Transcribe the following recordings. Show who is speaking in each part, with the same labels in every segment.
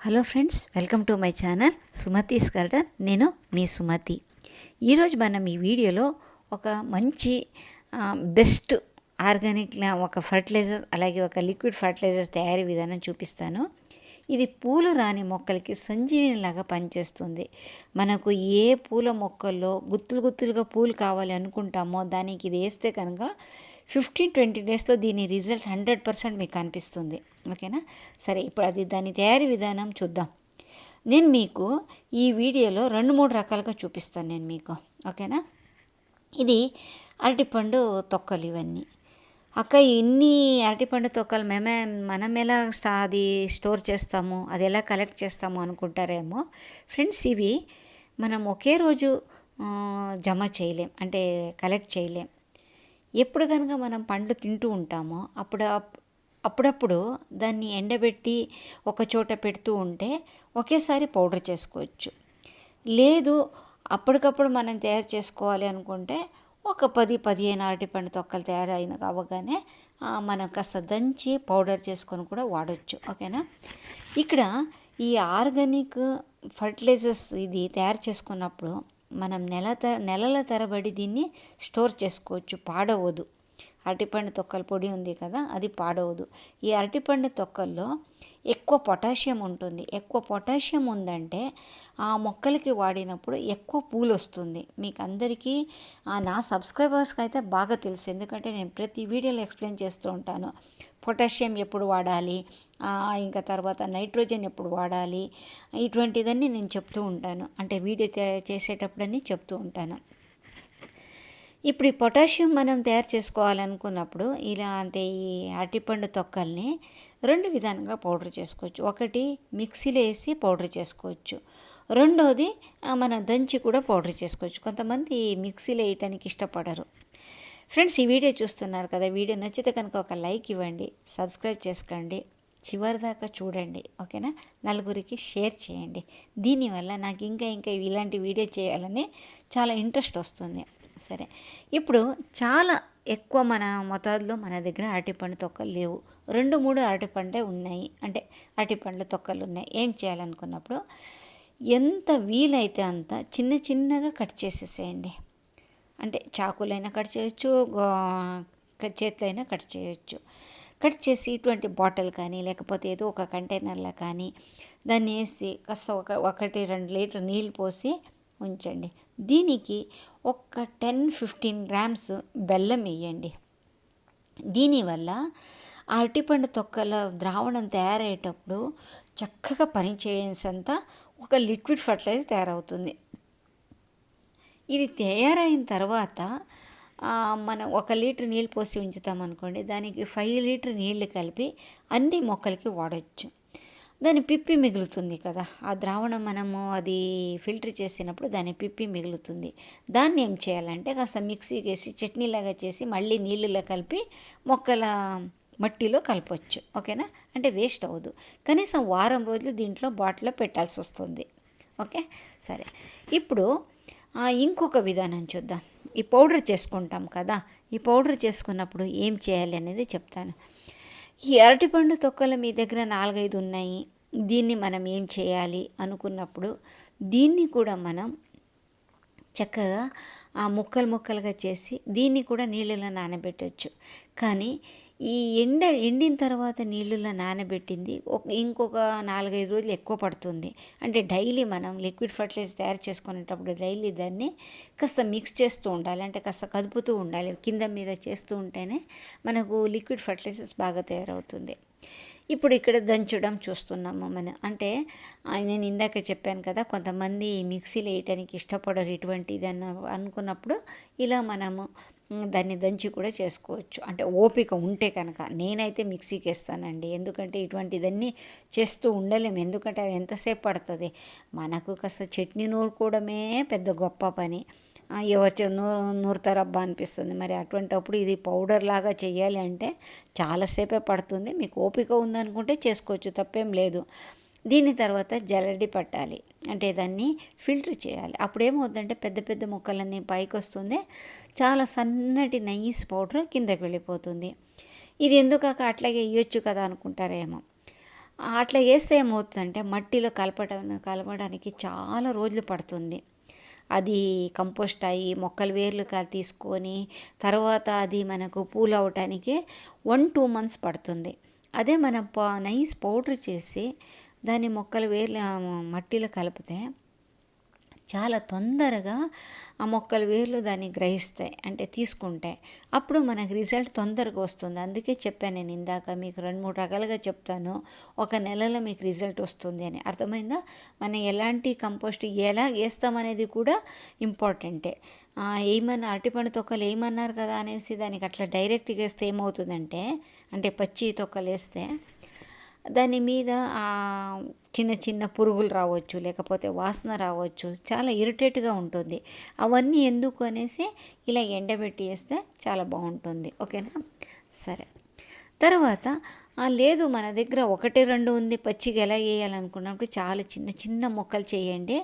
Speaker 1: Hello friends welcome to my channel Sumathi's garden నేను మీ సుమతి. ఈరోజు మనం ఈ వీడియోలో ఒక మంచి బెస్ట్ ఆర్గానిక్ ఒక ఫర్టిలైజర్ అలాగే ఒక లిక్విడ్ ఫర్టిలైజర్ తయారీ విధానం చూపిస్తాను. ఇది పూలు రాని మొక్కలకి సంజీవినిలాగా పనిచేస్తుంది. మనకు ఏ పూల మొక్కల్లో గుత్తులు గుత్తులుగా పూలు కావాలి అనుకుంటామో దానికి ఇది వేస్తే కనుక ఫిఫ్టీన్ ట్వంటీ డేస్లో దీని రిజల్ట్ హండ్రెడ్ పర్సెంట్ మీకు కనిపిస్తుంది ఓకేనా? సరే ఇప్పుడు అది దాని తయారీ విధానం చూద్దాం. నేను మీకు ఈ వీడియోలో రెండు మూడు రకాలుగా చూపిస్తాను నేను మీకు. ఓకేనా? ఇది అరటిపండు తొక్కలు ఇవన్నీ. అక్క ఇన్ని అరటిపండు తొక్కలు మేమే మనం ఎలా అది స్టోర్ చేస్తాము అది ఎలా కలెక్ట్ చేస్తాము అనుకుంటారేమో? ఫ్రెండ్స్ ఇవి మనం ఒకే రోజు జమ చేయలేం. అంటే కలెక్ట్ చేయలేం. ఎప్పుడు కనుక మనం పండ్లు తింటూ ఉంటామో అప్పుడు అప్పుడప్పుడు దాన్ని ఎండబెట్టి ఒక చోట పెడుతూ ఉంటే ఒకేసారి పౌడర్ చేసుకోవచ్చు. లేదు అప్పటికప్పుడు మనం తయారు చేసుకోవాలి అనుకుంటే ఒక పది పదిహేను అరటిపండు తొక్కలు తయారైన అవ్వగానే మనం కాస్త దంచి పౌడర్ చేసుకొని కూడా వాడచ్చు. ఓకేనా? ఇక్కడ ఈ ఆర్గానిక్ ఫర్టిలైజర్స్ ఇది తయారు చేసుకున్నప్పుడు మనం నెల త నెలల తరబడి దీన్ని స్టోర్ చేసుకోవచ్చు పాడవదు. అరటిపండు తొక్కల పొడి ఉంది కదా అది పాడవదు. ఈ అరటిపండు తొక్కల్లో ఎక్కువ పొటాషియం ఉంటుంది. ఎక్కువ పొటాషియం ఉందంటే ఆ మొక్కలకి వాడినప్పుడు ఎక్కువ పూలు వస్తుంది. మీకు అందరికీ నా సబ్స్క్రైబర్స్కి అయితే బాగా తెలుసు. ఎందుకంటే నేను ప్రతి వీడియోలో ఎక్స్ప్లెయిన్ చేస్తూ ఉంటాను. పొటాషియం ఎప్పుడు వాడాలి? ఇంకా తర్వాత నైట్రోజన్ ఎప్పుడు వాడాలి? ఇటువంటిదన్నీ నేను చెప్తూ ఉంటాను. అంటే వీడియో తయారు చేసేటప్పుడన్నీ చెప్తూ ఉంటాను. ఇప్పుడు ఈ పొటాషియం మనం తయారు చేసుకోవాలనుకున్నప్పుడు ఇలా అంటే ఈ అరటిపండు తొక్కల్ని రెండు విధానంగా పౌడర్ చేసుకోవచ్చు. ఒకటి మిక్సీలో వేసి పౌడర్ చేసుకోవచ్చు. రెండోది మనం దంచి కూడా పౌడర్ చేసుకోవచ్చు. కొంతమంది మిక్సీలో వేయటానికి ఇష్టపడరు. ఫ్రెండ్స్ ఈ వీడియో చూస్తున్నారు కదా వీడియో నచ్చితే కనుక ఒక లైక్ ఇవ్వండి సబ్స్క్రైబ్ చేసుకోండి చివరి దాకా చూడండి ఓకేనా? నలుగురికి షేర్ చేయండి. దీనివల్ల నాకు ఇంకా ఇంకా ఇలాంటి వీడియో చేయాలని చాలా ఇంట్రెస్ట్ వస్తుంది. సరే ఇప్పుడు చాలా ఎక్కువ మన మొత్తాదులో మన దగ్గర అరటిపండు తొక్కలు లేవు. రెండు మూడు అరటిపండే ఉన్నాయి. అంటే అరటిపండ్ల తొక్కలు ఉన్నాయి. ఏం చేయాలనుకున్నప్పుడు ఎంత వీలైతే అంత చిన్న చిన్నగా కట్ చేసేసేయండి. అంటే చాకులైనా కట్ చేయొచ్చు చేతులైనా కట్ చేయొచ్చు. కట్ చేసి ఇటువంటి బాటిల్ కానీ లేకపోతే ఏదో ఒక కంటైనర్లో కానీ దాన్ని వేసి కాస్త ఒక ఒకటి రెండు లీటర్ నీళ్ళు పోసి ఉంచండి. దీనికి ఒక టెన్ ఫిఫ్టీన్ గ్రామ్స్ బెల్లం వేయండి. దీనివల్ల అరటిపండు తొక్కల ద్రావణం తయారయ్యేటప్పుడు చక్కగా పనిచేసేంత ఒక లిక్విడ్ ఫర్టిలైజర్ తయారవుతుంది. ఇది తయారైన తర్వాత మనం ఒక లీటర్ నీళ్ళు పోసి ఉంచుతాం అనుకోండి దానికి ఫైవ్ లీటర్ నీళ్ళు కలిపి అన్ని మొక్కలకి వాడచ్చు. దాని పిప్పి మిగులుతుంది కదా ఆ ద్రావణం మనము అది ఫిల్టర్ చేసినప్పుడు దాని పిప్పి మిగులుతుంది. దాన్ని ఏం చేయాలంటే కాస్త మిక్సీకి వేసి చట్నీలాగా చేసి మళ్ళీ నీళ్ళలో కలిపి మొక్కల మట్టిలో కలపచ్చు ఓకేనా? అంటే వేస్ట్ అవ్వదు. కనీసం వారం రోజులు దీంట్లో బాటిల్లో పెట్టాల్సి వస్తుంది ఓకే? సరే. ఇప్పుడు ఇంకొక విధానం చూద్దాం. ఈ పౌడర్ చేసుకుంటాం కదా ఈ పౌడర్ చేసుకున్నప్పుడు ఏం చేయాలి అనేది చెప్తాను. ఈ అరటిపండు తొక్కలు మీ దగ్గర నాలుగైదు ఉన్నాయి దీన్ని మనం ఏం చేయాలి అనుకున్నప్పుడు దీన్ని కూడా మనం చక్కగా ఆ ముక్కలు ముక్కలుగా చేసి దీన్ని కూడా నీళ్ళలో నానబెట్టవచ్చు కానీ ఈ ఎండ ఎండిన తర్వాత నీళ్ళలో నానబెట్టింది. ఒక ఇంకొక నాలుగైదు రోజులు ఎక్కువ పడుతుంది. అంటే డైలీ మనం లిక్విడ్ ఫర్టిలైజర్ తయారు చేసుకునేటప్పుడు డైలీ దాన్ని కాస్త మిక్స్ చేస్తూ ఉండాలి. అంటే కాస్త కదుపుతూ ఉండాలి. కింద మీద చేస్తూ ఉంటేనే మనకు లిక్విడ్ ఫర్టిలైజర్స్ బాగా తయారవుతుంది. ఇప్పుడు ఇక్కడ దంచడం చూస్తున్నాము మనం. అంటే నేను ఇందాక చెప్పాను కదా కొంతమంది మిక్సీలో వేయటానికి ఇష్టపడరు ఇటువంటిది అన్న అనుకున్నప్పుడు ఇలా మనము దాన్ని దంచి కూడా చేసుకోవచ్చు. అంటే ఓపిక ఉంటే కనుక నేనైతే మిక్సీకి వేస్తానండి. ఎందుకంటే ఇటువంటిదన్నీ చేస్తూ ఉండలేము ఎందుకంటే అది ఎంతసేపు పడుతుంది? మనకు కాస్త చట్నీ నూరుకోవడమే పెద్ద గొప్ప పని. ఎవరు నూరు నూరుతారబ్బా అనిపిస్తుంది. మరి అటువంటప్పుడు ఇది పౌడర్ లాగా చేయాలి అంటే చాలాసేపే పడుతుంది. మీకు ఓపిక ఉందనుకుంటే చేసుకోవచ్చు తప్పేం లేదు. దీని తర్వాత జల్లడి పట్టాలి. అంటే దాన్ని ఫిల్టర్ చేయాలి. అప్పుడేమవుతుందంటే పెద్ద పెద్ద ముక్కలన్నీ పైకి వస్తుంది చాలా సన్నటి నైస్ పౌడర్ కిందకి వెళ్ళిపోతుంది. ఇది ఎందుకాక అట్లాగే ఇవ్వచ్చు కదా అనుకుంటారేమో. అట్లా వేస్తే ఏమవుతుందంటే మట్టిలో కలపడం కలపడానికి చాలా రోజులు పడుతుంది. అది కంపోస్ట్ అయ్యి మొక్కలు వేర్లు తీసుకొని తర్వాత అది మనకు పూలు అవటానికి వన్ టూ మంత్స్ పడుతుంది. అదే మనం నైస్ పౌడర్ చేసి దాన్ని మొక్కలు వేర్లు మట్టిలో కలిపితే చాలా తొందరగా ఆ మొక్కల వేర్లు దాన్ని గ్రహిస్తాయి అంటే తీసుకుంటాయి. అప్పుడు మనకు రిజల్ట్ తొందరగా వస్తుంది. అందుకే చెప్పాను నేను ఇందాక మీకు రెండు మూడు రకాలుగా చెప్తాను. ఒక నెలలో మీకు రిజల్ట్ వస్తుంది అని. అర్థమైందా? మనం ఎలాంటి కంపోస్ట్ ఎలా వేస్తామనేది కూడా ఇంపార్టెంటే. ఏమన్నా అరటిపండు తొక్కలు ఏమన్నారు కదా అనేసి దానికి అట్లా డైరెక్ట్గా వేస్తే ఏమవుతుందంటే అంటే పచ్చి తొక్కలు వేస్తే దాని మీద చిన్న చిన్న పురుగులు రావచ్చు లేకపోతే వాసన రావచ్చు చాలా ఇరిటేట్గా ఉంటుంది. అవన్నీ ఎందుకు అనేసి ఇలా ఎండబెట్టి వేస్తే చాలా బాగుంటుంది. ఓకేనా? సరే. తర్వాత లేదు మన దగ్గర ఒకటి రెండు ఉంది పచ్చిగా ఎలా వేయాలనుకున్నప్పుడు చాలా చిన్న చిన్న మొక్కలు చేయండి.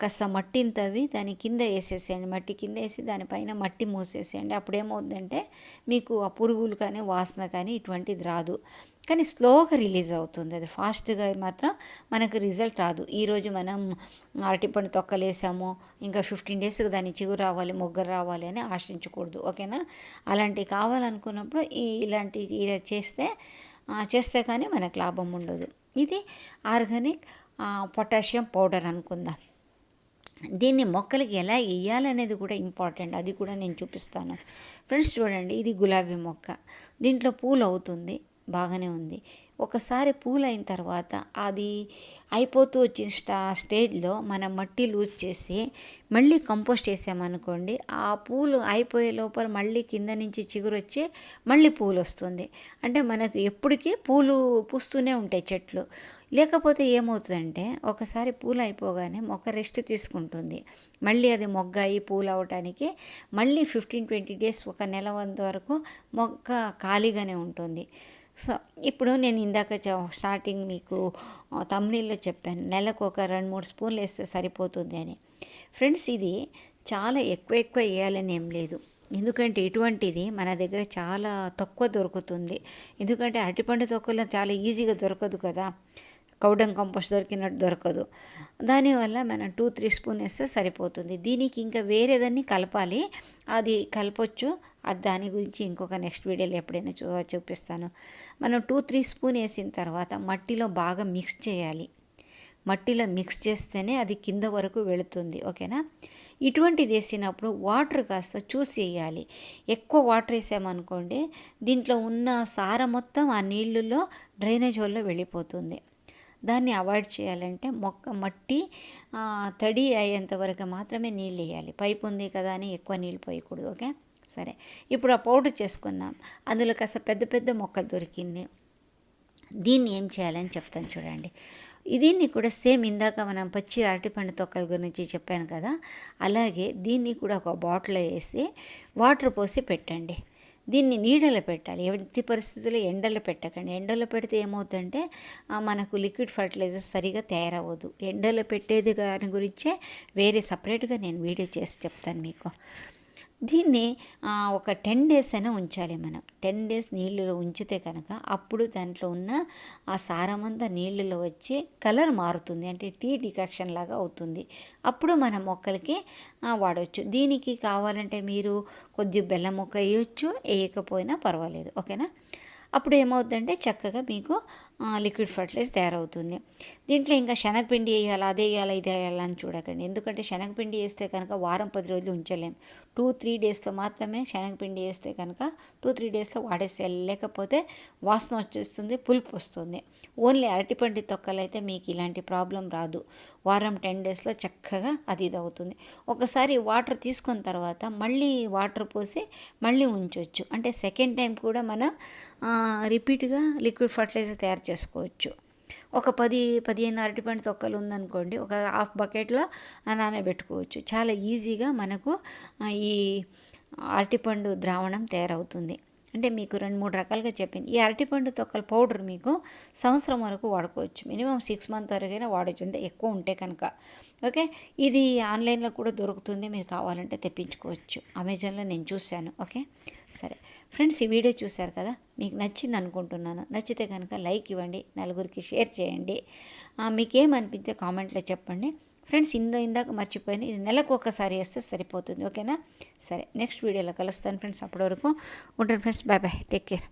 Speaker 1: కాస్త మట్టిని తవ్వి దాని కింద వేసేసేయండి. మట్టి కింద వేసి దానిపైన మట్టి మూసేసేయండి. అప్పుడు ఏమవుతుందంటే మీకు ఆ పురుగులు కానీ వాసన కానీ ఇటువంటిది రాదు. కానీ స్లోగా రిలీజ్ అవుతుంది. అది ఫాస్ట్గా మాత్రం మనకు రిజల్ట్ రాదు. ఈరోజు మనం అరటిపండు తొక్కలేసాము ఇంకా ఫిఫ్టీన్ డేస్కి దాన్ని చిగురు రావాలి మొగ్గరు రావాలి అని ఆశించకూడదు. ఓకేనా? అలాంటివి కావాలనుకున్నప్పుడు ఈ ఇలాంటివి చేస్తే చేస్తే కానీ మనకు లాభం ఉండదు. ఇది ఆర్గానిక్ పొటాషియం పౌడర్ అనుకుందాం. దీన్ని మొక్కలకి ఎలా వేయాలనేది కూడా ఇంపార్టెంట్. అది కూడా నేను చూపిస్తాను. ఫ్రెండ్స్ చూడండి ఇది గులాబీ మొక్క. దీంట్లో పూలు అవుతుంది. బాగానే ఉంది. ఒకసారి పూలు అయిన తర్వాత అది అయిపోతూ వచ్చిన స్టా స్టేజ్లో మనం మట్టి లూజ్ చేసి మళ్ళీ కంపోస్ట్ వేసామనుకోండి ఆ పూలు అయిపోయే లోపల మళ్ళీ కింద నుంచి చిగురు వచ్చి మళ్ళీ పూలు వస్తుంది అంటే మనకు ఎప్పటికీ పూలు పూస్తూనే ఉంటాయి చెట్లు. లేకపోతే ఏమవుతుందంటే ఒకసారి పూలు అయిపోగానే మొక్క రెస్ట్ తీసుకుంటుంది. మళ్ళీ అది మొగ్గ అయ్యి పూలు అవటానికి మళ్ళీ ఫిఫ్టీన్ ట్వంటీ డేస్ ఒక నెల వంద వరకు మొక్క ఖాళీగానే ఉంటుంది. సో ఇప్పుడు నేను ఇందాక స్టార్టింగ్ మీకు తమిళలో చెప్పాను. నెలకు ఒక రెండు మూడు స్పూన్లు వేస్తే సరిపోతుంది అని. ఫ్రెండ్స్ ఇది చాలా ఎక్కువ ఎక్కువ వేయాలని ఏం లేదు. ఎందుకంటే ఇటువంటిది మన దగ్గర చాలా తక్కువ దొరుకుతుంది. ఎందుకంటే అరటిపండు తొక్కలు చాలా ఈజీగా దొరకదు కదా. కౌడం కంపోస్ట్ దొరికినట్టు దొరకదు. దానివల్ల మనం టూ త్రీ స్పూన్ వేస్తే సరిపోతుంది. దీనికి ఇంకా వేరేదాన్ని కలపాలి. అది కలపొచ్చు. అది దాని గురించి ఇంకొక నెక్స్ట్ వీడియోలో ఎప్పుడైనా చూ చూపిస్తాను. మనం టూ త్రీ స్పూన్ వేసిన తర్వాత మట్టిలో బాగా మిక్స్ చేయాలి. మట్టిలో మిక్స్ చేస్తేనే అది కింద వరకు వెళుతుంది. ఓకేనా? ఇటువంటిది వేసినప్పుడు వాటర్ కాస్త చూసి వేయాలి ఎక్కువ వాటర్ వేసామనుకోండి దీంట్లో ఉన్న సార మొత్తం ఆ నీళ్ళలో డ్రైనేజ్ హోల్లో వెళ్ళిపోతుంది. దాన్ని అవాయిడ్ చేయాలంటే మొక్క మట్టి తడి అయ్యేంత వరకు మాత్రమే నీళ్ళు వేయాలి. పైపు ఉంది కదా అని ఎక్కువ నీళ్ళు పోయకూడదు ఓకే? సరే. ఇప్పుడు ఆ పౌడర్ చేసుకున్నాం అందులో కాస్త పెద్ద పెద్ద మొక్కలు దొరికింది. దీన్ని ఏం చేయాలని చెప్తాను చూడండి. దీన్ని కూడా సేమ్ ఇందాక మనం పచ్చి అరటిపండు తొక్కల గురించి చెప్పాను కదా అలాగే దీన్ని కూడా ఒక బాటిల్ వేసి వాటర్ పోసి పెట్టండి. దీన్ని నీడలో పెట్టాలి. ఎట్టి పరిస్థితుల్లో ఎండలో పెట్టకండి. ఎండలో పెడితే ఏమవుతుందంటే మనకు లిక్విడ్ ఫర్టిలైజర్ సరిగా తయారవ్వదు. ఎండలో పెట్టేది దాని గురించే వేరే సపరేట్గా నేను వీడియో చేసి చెప్తాను మీకు. దీన్ని ఒక టెన్ డేస్ అయినా ఉంచాలి మనం. టెన్ డేస్ నీళ్ళలో ఉంచితే కనుక అప్పుడు దాంట్లో ఉన్న ఆ సారమంతా నీళ్ళలో వచ్చి కలర్ మారుతుంది. అంటే టీ డికాక్షన్ లాగా అవుతుంది. అప్పుడు మన మొక్కలకి వాడవచ్చు దీనికి కావాలంటే మీరు కొద్ది బెల్లం మొక్క వేయచ్చు వేయకపోయినా పర్వాలేదు. ఓకేనా? అప్పుడు ఏమవుతుందంటే చక్కగా మీకు లిక్విడ్ ఫర్టిలైజర్ తయారవుతుంది. దీంట్లో ఇంకా శనగపిండి వేయాలి అదే వేయాలి ఇది వేయాలని చూడకండి. ఎందుకంటే శనగపిండి వేస్తే కనుక వారం పది రోజులు ఉంచలేం. టూ త్రీ డేస్లో మాత్రమే శనగపిండి వేస్తే కనుక టూ త్రీ డేస్లో వాడేసేయాలి. లేకపోతే వాసన వచ్చేస్తుంది పులుపు వస్తుంది. ఓన్లీ అరటిపండి తొక్కలైతే మీకు ఇలాంటి ప్రాబ్లం రాదు. వారం టెన్ డేస్లో చక్కగా అది ఇది అవుతుంది ఒకసారి వాటర్ తీసుకున్న తర్వాత మళ్ళీ వాటర్ పోసి మళ్ళీ ఉంచవచ్చు అంటే సెకండ్ టైం కూడా మనం రిపీట్గా లిక్విడ్ ఫర్టిలైజర్ తయారు చేసుకోవచ్చు. ఒక పది పదిహేను అరటిపండు తొక్కలు ఉందనుకోండి ఒక హాఫ్ బకెట్లో నానబెట్టుకోవచ్చు. చాలా ఈజీగా మనకు ఈ అరటిపండు ద్రావణం తయారవుతుంది. అంటే మీకు రెండు మూడు రకాలుగా చెప్పింది. ఈ అరటిపండు తొక్కల పౌడర్ మీకు సంవత్సరం వరకు వాడుకోవచ్చు. మినిమం సిక్స్ మంత్ వరకైనా వాడచ్చు. అంటే ఎక్కువ ఉంటే కనుక. ఓకే? ఇది ఆన్లైన్లో కూడా దొరుకుతుంది. మీరు కావాలంటే తెప్పించుకోవచ్చు. అమెజాన్లో నేను చూశాను. ఓకే? సరే. ఫ్రెండ్స్ ఈ వీడియో చూశారు కదా? మీకు నచ్చింది అనుకుంటున్నాను. నచ్చితే కనుక లైక్ ఇవ్వండి నలుగురికి షేర్ చేయండి. మీకేమనిపిస్తే కామెంట్లో చెప్పండి. ఫ్రెండ్స్ ఇందో ఇందాక మర్చిపోయాను. ఇది నెలకు ఒకసారి వేస్తే సరిపోతుంది. ఓకేనా? సరే నెక్స్ట్ వీడియోలో కలుస్తాను ఫ్రెండ్స్. అప్పటి వరకు ఉంటాను friends. Bye bye. Take care.